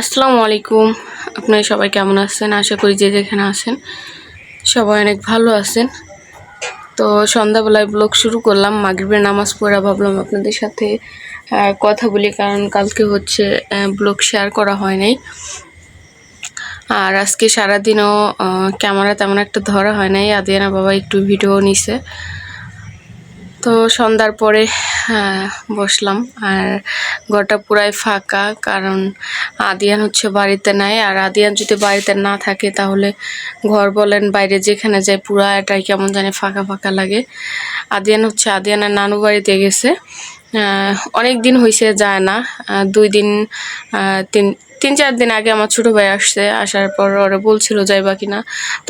আসসালামু আলাইকুম। আপনারা সবাই কেমন আছেন? আশা করি যে যেখানে আছেন সবাই অনেক ভালো আছেন। তো সন্ধ্যাবেলায় ব্লগ শুরু করলাম, মাগরিবের নামাজ পড়া ভাবলাম আপনাদের সাথে কথা বলি কারণ কালকে হচ্ছে ব্লগ শেয়ার করা হয় নাই। আর আজকে সারাদিনও ক্যামেরা তেমন একটা ধরা হয় নাই। আদিয়ানা বাবা একটু ভিডিও নিছে। তো সন্ধ্যার পরে বসলাম। আর ঘরটা পুরাই ফাঁকা, কারণ আদিয়ান হচ্ছে বাড়িতে নাই। আর আদিয়ান যদি বাড়িতে না থাকে, তাহলে ঘর বলেন, বাইরে যেখানে যায়, পুরা এটাই কেমন জানি ফাঁকা ফাঁকা লাগে। আদিয়ান হচ্ছে, আদিয়ানের নানু বাড়িতে গেছে। অনেক দিন হয়েছে যায় না। দুই দিন তিন তিন চার দিন আগে আমার ছোট ভাই আসছে, আসার পর ওরা বলছিল যাইবা কিনা।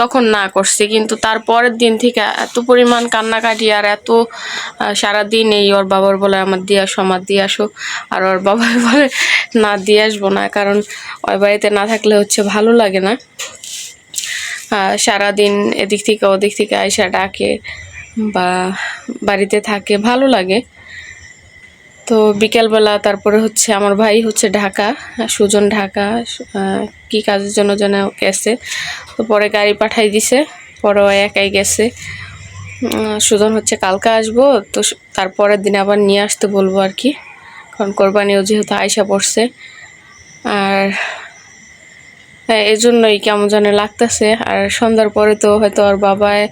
তখন না করছে, কিন্তু তার পরের দিন থেকে এত পরিমাণ কান্নাকাটি আর এত সারাদিন এই ওর বাবার বলে আমার দিয়ে আসো, আমার দিয়ে আসো, আর ওর বাবার বলে না দিয়ে আসব না, কারণ ওই বাড়িতে না থাকলে হচ্ছে ভালো লাগে না। সারাদিন এদিক থেকে ওদিক থেকে আয়সা ডাকে বা বাড়িতে থাকে, ভালো লাগে। তো বিকেলবেলা তারপরে হচ্ছে আমার ভাই হচ্ছে ঢাকা, সুজন ঢাকা কি কাজের জন্য যেন গেছে। তো পরে গাড়ি পাঠাই দিছে, পরে একাই গেছে। সুজন হচ্ছে কালকে আসব, তো তারপরের দিন আবার নিয়ে আসতে বলব আর কি। কারণ কোরবানিও যেহেতু আয়সা পড়ছে, আর এই জন্যই কেমন যেন লাগতেছে। আর সন্ধ্যার পরে তো হয়তো ওর বাবায়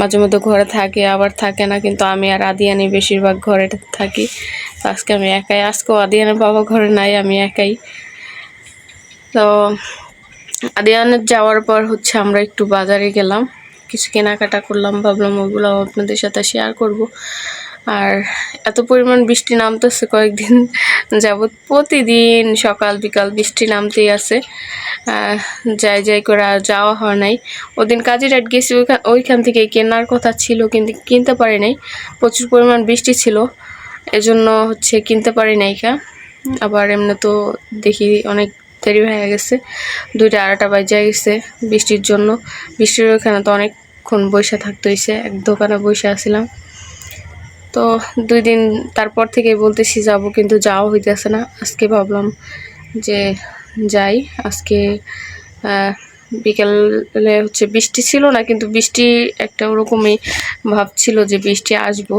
মাঝে মধ্যে ঘরে থাকে, আবার থাকে না, কিন্তু আমি আর আদিয়ানি বেশিরভাগ ঘরে থাকি। আজকে আমি একাই, আজকেও আদিয়ানের বাবা ঘরে নাই, আমি একাই। তো আদিয়ানের যাওয়ার পর হচ্ছে আমরা একটু বাজারে গেলাম। কিছু কেনাকাটা করলাম, ভাবলাম ওগুলো আপনাদের সাথে শেয়ার করব। আর এত পরিমাণ বৃষ্টি নামতেছে কয়েকদিন। যাবৎ প্রতিদিন সকাল বিকাল বৃষ্টি নামতেই আছে। যাই যাই করে আর যাওয়া হয় নাই। ওদিন কাজিরাট গেছি ওইখান থেকে কেনার কথা ছিল কিন্তু কিনতে পারি নাই। প্রচুর পরিমাণ বৃষ্টি ছিল, এজন্য হচ্ছে কিনতে পারি নাই কা আবার এমনি তো দেখি অনেক দেরি হয়ে গেছে, দুইটা আড়াটা বাজে গেছে বৃষ্টির জন্য। বৃষ্টির ওখানে তো অনেকক্ষণ বসে থাকতে হয়েছে এক দোকানে বসে আছিলাম। তো দুই দিন তারপর থেকে বলতেছি যাব, কিন্তু যাওয়া হইতেছে না। আজকে ভাবলাম যে যাই, আজকে বিকেলে হচ্ছে বৃষ্টি ছিল না, কিন্তু বৃষ্টি একটা ওরকমই ভাব ছিল যে বৃষ্টি আসব।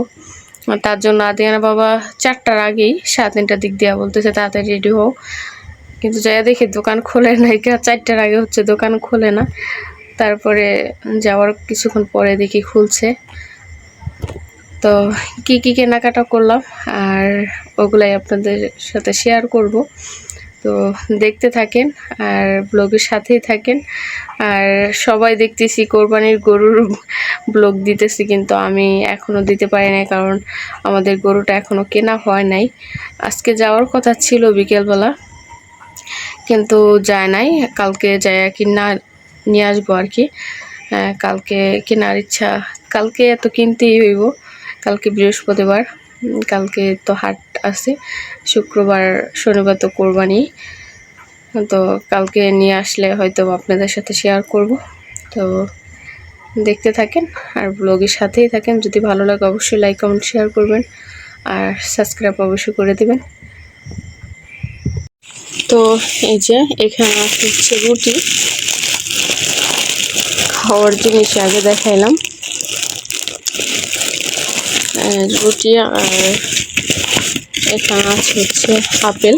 তার জন্য আদিয়ানা বাবা চারটার আগেই সাড়ে তিনটার দিক দিয়া বলতেছে, তাড়াতাড়ি রেডি হও। কিন্তু যাই দেখি দোকান খোলে না চারটার আগে হচ্ছে দোকান খোলে না। তারপরে যাওয়ার কিছুক্ষণ পরে দেখি খুলছে। তো কি কি কেনাকাটা করলাম আর ওগুলাই আপনাদের সাথে শেয়ার করব। তো দেখতে থাকেন আর ব্লগের সাথেই থাকেন। আর সবাই দেখতেছি কোরবানির গরুর ব্লগ দিতেছি, কিন্তু আমি এখনও দিতে পারি না কারণ আমাদের গরুটা এখনও কেনা হয় নাই। আজকে যাওয়ার কথা ছিল বিকেলবেলা, কিন্তু যায় নাই। কালকে যায় কিনা নিয়ে আসব আর কি। কালকে কেনার ইচ্ছা, কালকে এত কিনতেই হইব। কালকে বৃহস্পতিবার কালকে তো হাট আছে, শুক্রবার, শনিবার তো কোরবানি। তো কালকে নিয়ে আসলে হয়তো আপনাদের সাথে শেয়ার করব। তো দেখতে থাকেন আর ব্লগের সাথেই থাকেন। যদি ভালো লাগে অবশ্যই লাইক কমেন্ট শেয়ার করবেন আর সাবস্ক্রাইব অবশ্যই করে দেবেন। তো এই যে এখানে হচ্ছে রুটি। খাওয়ার জিনিস আগে দেখাইলাম। রুটি আর এখানে আছে হচ্ছে আপেল।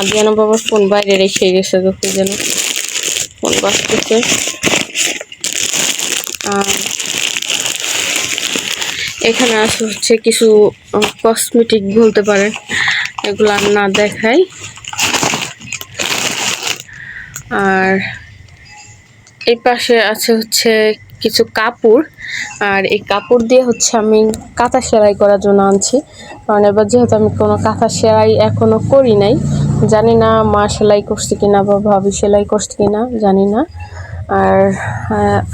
আদিয়ানা বাবার ফোন বাইরে রেখে গেছে দেখো যেন ফোন বাঁচতেছে আর এখানে আছে হচ্ছে কিছু কসমেটিক বলতে পারেন এগুলো আর না দেখাই। আর এই পাশে আছে হচ্ছে কিছু কাপড়, আর এই কাপড় দিয়ে হচ্ছে আমি কাঁথা সেলাই করার জন্য আনছি। কারণ এবার যেহেতু আমি কোনো কাঁথা সেলাই এখনও করি নাই, জানি না মা সেলাই করছে কিনা বা ভাবি সেলাই করছে কিনা, জানি না। আর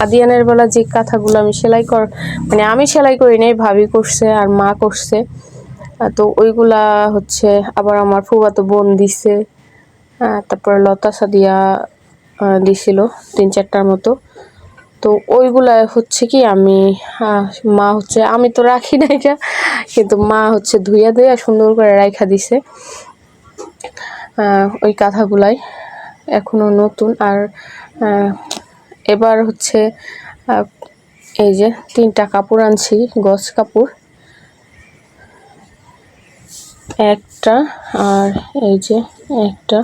আদিয়ানের বেলা যে কাঁথাগুলো আমি সেলাই কর মানে আমি সেলাই করি নাই, ভাবি করছে আর মা করছে। তো ওইগুলা হচ্ছে আবার আমার ফুফাতো বোন দিছে। তারপরে লতা সাদিয়া দিছিল তিন চারটার মতো। তো ওইগুলা হচ্ছে কি আমি মা হচ্ছে, আমি তো রাখি না এটা, কিন্তু মা হচ্ছে ধুইয়া ধুইয়া সুন্দর করে রাখা দিছে ওই কাঁথাগুলাই, এখনও নতুন, আর এবার হচ্ছে এই যে তিনটা কাপড় আনছি গজ কাপড়, একটা, আর এই যে একটা,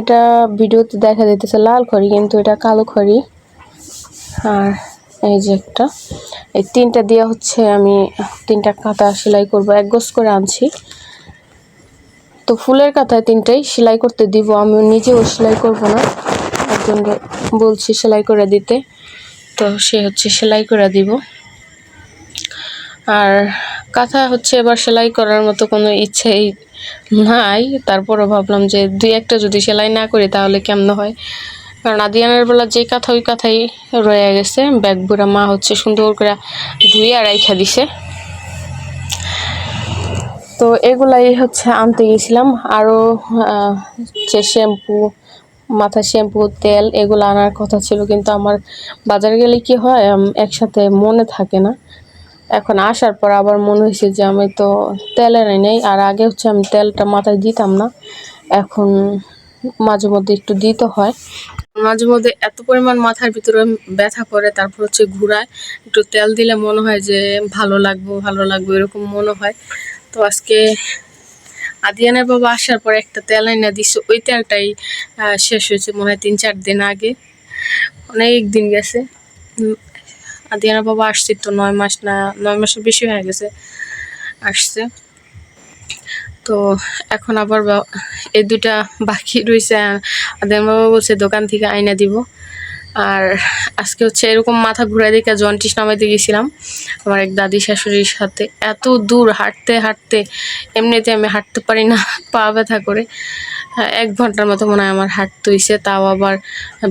এটা ভিডিওতে দেখা যাইতেছে লাল খড়ি, কিন্তু এটা কালো খড়ি আর এই যে একটা। এই তিনটা দিয়ে হচ্ছে আমি তিনটা কাঁথা সেলাই করব, এক গোছ করে আনছি। তো ফুলের কাঁথায় তিনটাই সেলাই করতে দিব আমি নিজেও সেলাই করব না। একজনকে বলছি সেলাই করে দিতে, তো সে হচ্ছে সেলাই করে দিব। আর কাঁথা হচ্ছে এবার সেলাই করার মতো কোনো ইচ্ছেই নাই। তারপরও ভাবলাম যে দুই একটা যদি সেলাই না করি তাহলে কেমন হয়? কারণ আদিয়ানের বেলা যে কাঁথা ওই কাঁথাই রয়ে গেছে। ব্যাগ বুড়া মা হচ্ছে সুন্দর করে ধুয়ে রাইখা দিছে। তো এগুলাই হচ্ছে আনতে গেছিলাম। আরও যে শ্যাম্পু মাথা শ্যাম্পু, তেল এগুলো আনার কথা ছিল। কিন্তু আমার বাজারে গেলে কি হয় একসাথে মনে থাকে না। এখন আসার পর আবার মনে হয়েছে যে আমি তো তেল এনে নেই। আর আগে হচ্ছে আমি তেলটা মাথায় দিতাম না। এখন মাঝে মধ্যে একটু দিতে হয়। মাঝে মধ্যে এত পরিমাণ মাথার ভিতরে ব্যথা করে, তারপর হচ্ছে ঘুরায়। একটু তেল দিলে মনে হয় যে ভালো লাগবো, ভালো লাগবে, এরকম মনে হয়। তো আজকে আদিয়ানের বাবা আসার পর একটা তেল এনে দিচ্ছে ওই তেলটাই শেষ হয়েছে মনে হয় তিন চার দিন আগে। অনেক দিন গেছে। আদিয়ানের বাবা আসছে তো নয় মাস না, নয় মাসের বেশি হয়ে গেছে, আসছে। তো এখন আবার এই দুটা বাকি রয়েছে আদিয়ান বাবা বলছে দোকান থেকে আইনা দিব। আর আজকে হচ্ছে এরকম মাথা ঘুরাই দেখে জন্টিস নামাইতে গেছিলাম। আমার এক দাদি শাশুড়ির সাথে। এত দূর হাঁটতে হাঁটতে। এমনিতে আমি হাঁটতে পারি না পা ব্যথা করে। হ্যাঁ, এক ঘণ্টার মতো মনে হয় আমার হাঁটতে হইছে। তাও আবার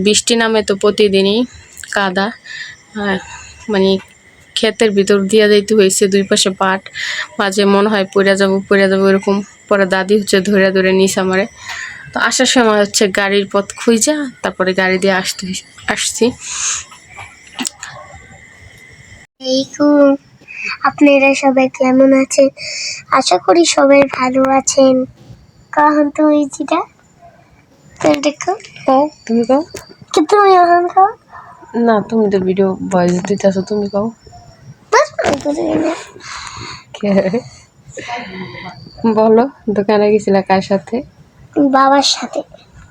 বৃষ্টি নামে তো প্রতিদিনই কাদা। মানে ক্ষেতের ভিতর দিয়া যাইতে হয়েছে দুই পাশে পাট মাঝে মনে হয় পড়ে যাব পড়ে যাব এরকম। পরে দাদি হচ্ছে ধরে ধরে নিস আমারে। তো আসার সময় হচ্ছে গাড়ির পথ খুঁজা তারপরে গাড়ি দিয়ে আসতে আসছি। আপনারা সবাই কেমন আছেন? আশা করি সবাই ভালো আছেন। কখন তুমি যেটা তুমি কও তুমি এখন না তুমি তো ভিডিও ভয়েস দিতেছো তুমি কও? বলো দোকানে গেছিলা কার সাথে? বাবার সাথে।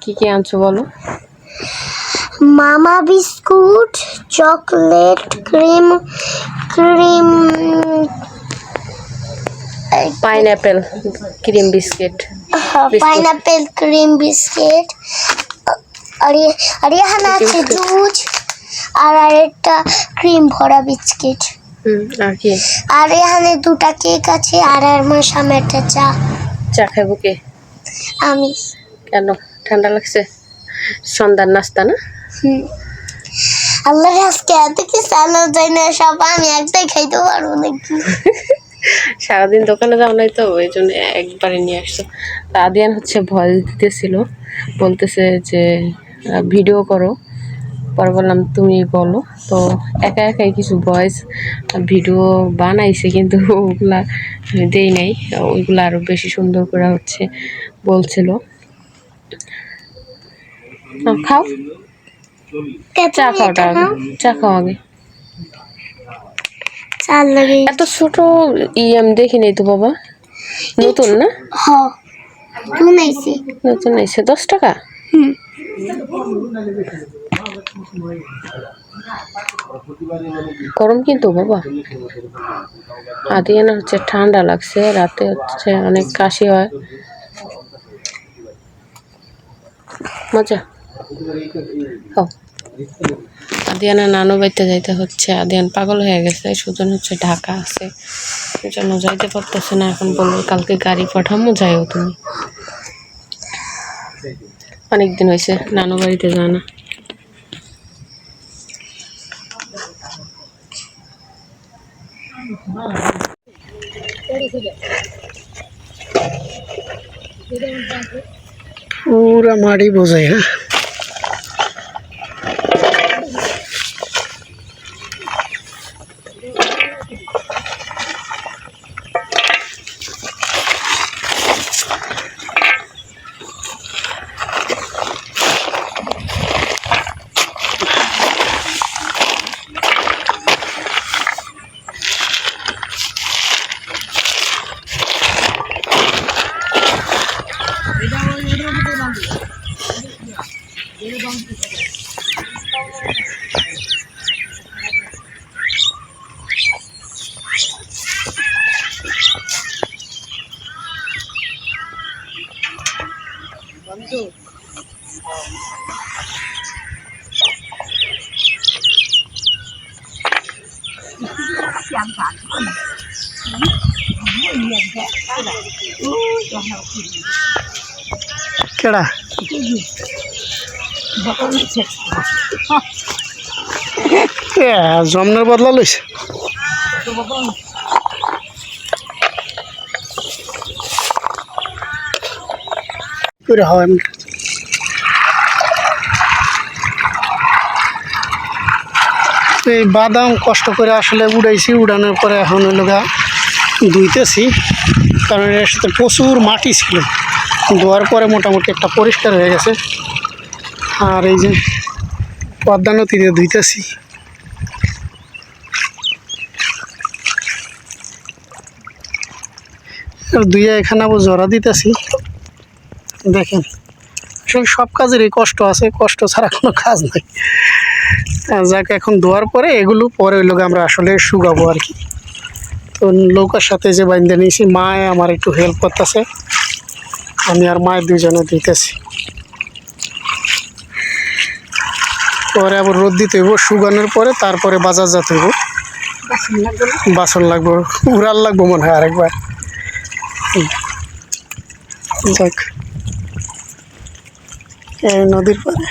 কি কি আনছো বলো? মামা biscuit chocolate cream cream pineapple cream biscuit. Pineapple cream biscuit. আর আর এখানে আছে দুধ আর আরেকটা ক্রিম ভরা বিস্কিট। আর এখানে দুটা কেক আছে আর আমার সামনে একটা চা। চা খাইবো কে? আমি। কেন? ঠান্ডা লাগছে? সন্ধ্যার নাস্তা না? আল্লাহ আজকে এত কি চালো যায় না সব আমি একটাই খাইতে পারব নাকি? সারাদিন দোকানে যাও নাই তো ওই জন্য একবারে নিয়ে আসছো। তা আদিয়ান হচ্ছে ভয়েস দিতেছিল বলতেছে যে ভিডিও করো। পরে বললাম তুমি বলো। তো একা একাই কিছু ভয়েস ভিডিও বানাইছে কিন্তু ওগুলা দেই নাই। ওইগুলো আরও বেশি সুন্দর করে হচ্ছে বলছিল। খাও। চা খাওয়াটা আগে চা খাও আগে। এত ছোট ই আমি দেখি নাই তো বাবা। নতুন না? নতুন এসে দশ টাকা? হুম। গরম কিন্তু বাবা। আদিয়ানা হচ্ছে ঠান্ডা লাগছে, রাতে হচ্ছে অনেক কাশি হয়। মজা। আদিয়ানা নানু বাড়িতে যাইতে হচ্ছে, আদিয়ান পাগল হয়ে গেছে, সুজন হচ্ছে ঢাকা আছে। জন্য যাইতে পারতেছে না, এখন বলব কালকে গাড়ি পাঠামো, যাইও তুমি। অনেকদিন হয়েছে নানু বাড়িতে জানা पूरा माड़ी बोझ है। কেডা? জমনের বদলা হয় এই বাদাম কষ্ট করে আসলে উড়াইছি, উড়ানোর পরে এখন হলো গা ধুইতেছি। কারণ এর সাথে প্রচুর মাটি ছিল। ধোয়ার পরে মোটামুটি একটা পরিষ্কার হয়ে গেছে। আর এই যে পদ্মা নদীতে ধুইতেছি। দুইয়া এখানে আবার জড়া দিতেছি। দেখেন, আসলে সব কাজেরই কষ্ট আছে, কষ্ট ছাড়া কোনো কাজ নাই। যাক, এখন ধোয়ার পরে এগুলো পরে ওই লোক আমরা আসলে শুকাবো আর কি। তো নৌকার সাথে যে বাইন্দে নিয়েছি মায় আমার একটু হেল্প করতেছে। আমি আর মায়ের দুজনে দিতেছি। পরে আবার রোদ দিতে হইব শুকানোর পরে তারপরে বাজার যেতে হইব। বাসন লাগবো উড়াল লাগবো মনে হয় আরেকবার। যাক। এই নদীর পারে